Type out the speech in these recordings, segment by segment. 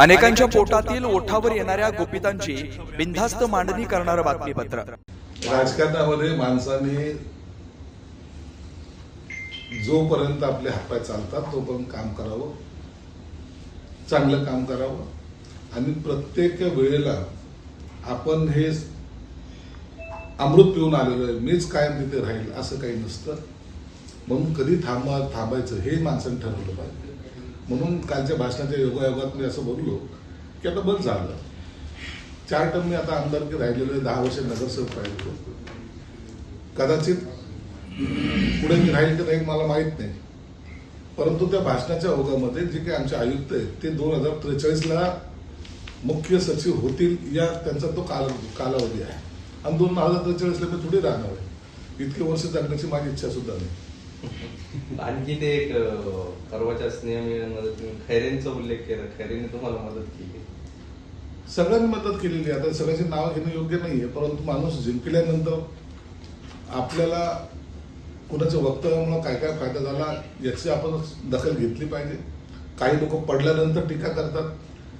अनेकांच्या पोटातील ओठावर येणाऱ्या गोपितांची बिनधास्त मांडणी करणारं बातमीपत्र. राजकारणामध्ये माणसाने जोपर्यंत आपले हातपाय चालतात तोपर्यंत काम करावं. चांगलं काम करावं. आणि प्रत्येक वेळेला आपण हे अमृत पिऊन आलेलो आहे मीच कायम तिथे राहील असं काही नसतं. म्हणून कधी थांबा थांबायचं हे माणसाने ठरवलं पाहिजे. म्हणून कालच्या भाषणाच्या योगायोगात मी असं बोललो की आता बंद झालं. चार टर्म मी आता आमदारकी राहिलेलो आहे दहा वर्ष नगरसेवक राहिलो कदाचित पुढे मी राहील की नाही मला माहीत नाही. परंतु त्या भाषणाच्या ओघामध्ये जे काही आमचे आयुक्त आहेत ते दोन हजार त्रेचाळीसला मुख्य सचिव होतील या त्यांचा तो काल कालावधी आहे. आणि दोन हजार त्रेचाळीसला मी थोडी राहणार आहे. इतके वर्ष जगण्याची माझी इच्छा सुद्धा नाही. आणखी ते एक अं, परवाच्या तुम्ही खैरेंचा उल्लेख केला. खैरेने तुम्हाला मदत केली. सगळ्यांनी मदत केलेली आता सगळ्याचे नावं घेणं योग्य नाहीये परंतु माणूस जिंकल्यानंतर आपल्याला कुणाच्या वक्तव्यामुळे काय काय फायदा झाला याची आपण दखल घेतली पाहिजे. काही लोक पडल्यानंतर टीका करतात.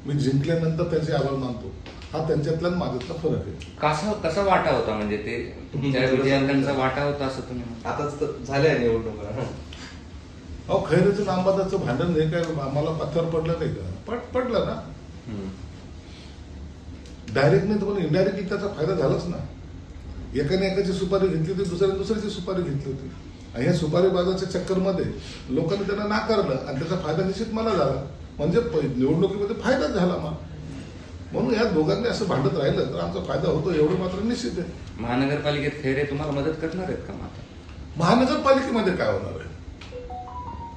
मी जिंकल्यानंतर त्याचे आभार मानतो. हा त्यांच्यातला आणि माझ्यातला फरक आहे. कसा कसा वाटा होता म्हणजे ते तुमच्या विद्यार्थ्यांचा वाटा होता असं तुम्ही म्हणता? आताच तर झाल्या निवडणुका. अहो खैरेचं नामबादाचं भांडण हे काय आम्हाला पथ्यावर पडलं नाही का? पड पडलं ना. डायरेक्ट नाही तर पण इनडायरेक्टली त्याचा फायदा झालाच ना. एकाने एकाची सुपारी घेतली होती दुसऱ्याने दुसऱ्याची सुपारी घेतली होती. आणि या सुपारी बाजाच्या चक्करमध्ये लोकांनी त्यांना नाकारलं आणि त्याचा फायदा निश्चित मला झाला. म्हणजे प- निवडणुकीमध्ये फायदाच झाला मला म्हणून या दोघांनी असं भांडत राहिलं तर आमचा फायदा होतो एवढं मात्र निश्चित आहे. महानगरपालिकेत खैरे तुम्हाला मदत करणार आहेत का माता महानगरपालिकेमध्ये काय होणार आहे?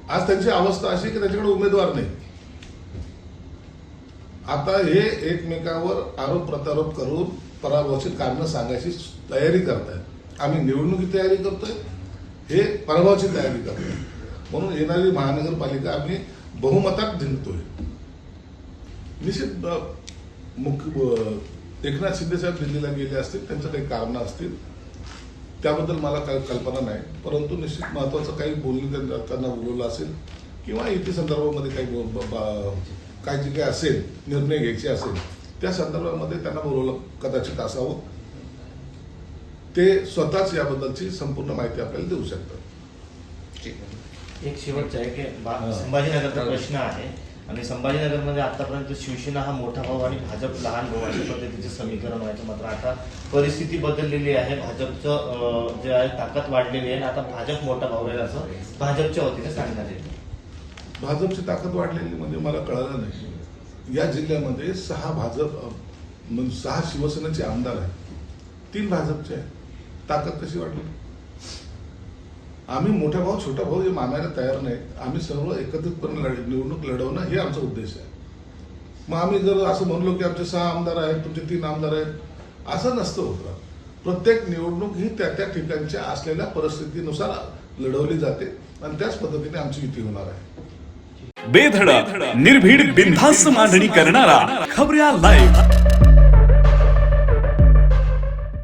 आज त्यांची अवस्था अशी की त्याच्याकडे उमेदवार नाही. आता हे एकमेकावर आरोप प्रत्यारोप करून पराभवाची कारणं सांगायची तयारी करतायत. आम्ही निवडणुकी तयारी करतोय हे पराभवाची तयारी करतोय. म्हणून येणारी महानगरपालिका आम्ही बहुमतात जिंकतोय. निश्चित मुख्य एकनाथ शिंदे साहेब दिल्लीला गेले असतील त्यांचं काही कारणं असतील त्याबद्दल मला काही कल्पना नाही. परंतु निश्चित महत्वाचं काही बोलणं त्यांना त्यांना बोलवलं असेल किंवा इथे संदर्भामध्ये काही काय जे काही असेल निर्णय घ्यायचे असेल त्या संदर्भामध्ये त्यांना बोलवलं कदाचित असावं. ते स्वतःच याबद्दलची संपूर्ण माहिती आपल्याला देऊ शकतात. ठीक आहे. एक शेवटचा आहे की बा- हा. संभाजीनगरचा प्रश्न आहे. आणि संभाजीनगरमध्ये आतापर्यंत शिवसेना हा मोठा भाऊ आणि भाजप लहान भाऊ अशा पद्धतीचे समीकरण व्हायचं मात्र आता परिस्थिती बदललेली आहे. भाजपचं जे आहे ताकद वाढलेली आहे. आणि आता भाजप मोठा भाऊ आहे असं भाजपच्या वतीने सांगण्यात येतं भाजपची ताकद वाढलेली म्हणजे मला कळालं नाही. या जिल्ह्यामध्ये सहा भाजप म्हणजे सहा शिवसेनेचे आमदार आहेत. तीन भाजपचे आहेत. ताकद कशी वाढली? आम्ही मोठा भाऊ छोटा भाऊ हे मानायला तयार नाहीत आम्ही सर्व एकत्रितपणे लढ- निवडणूक लढवणं हे आमचा उद्देश आहे. मग आम्ही जर असं म्हणलो की आमचे सहा आमदार आहेत तुमचे तीन आमदार आहेत असं नसतं होतं प्रत्येक निवडणूक ही त्या त्या ठिकाणच्या असलेल्या परिस्थितीनुसार लढवली जाते आणि त्याच पद्धतीने आमची युती होणार आहे. बेधडक निर्भीड बिनधास्त मांडणी करणारा खबऱ्या लाईव्ह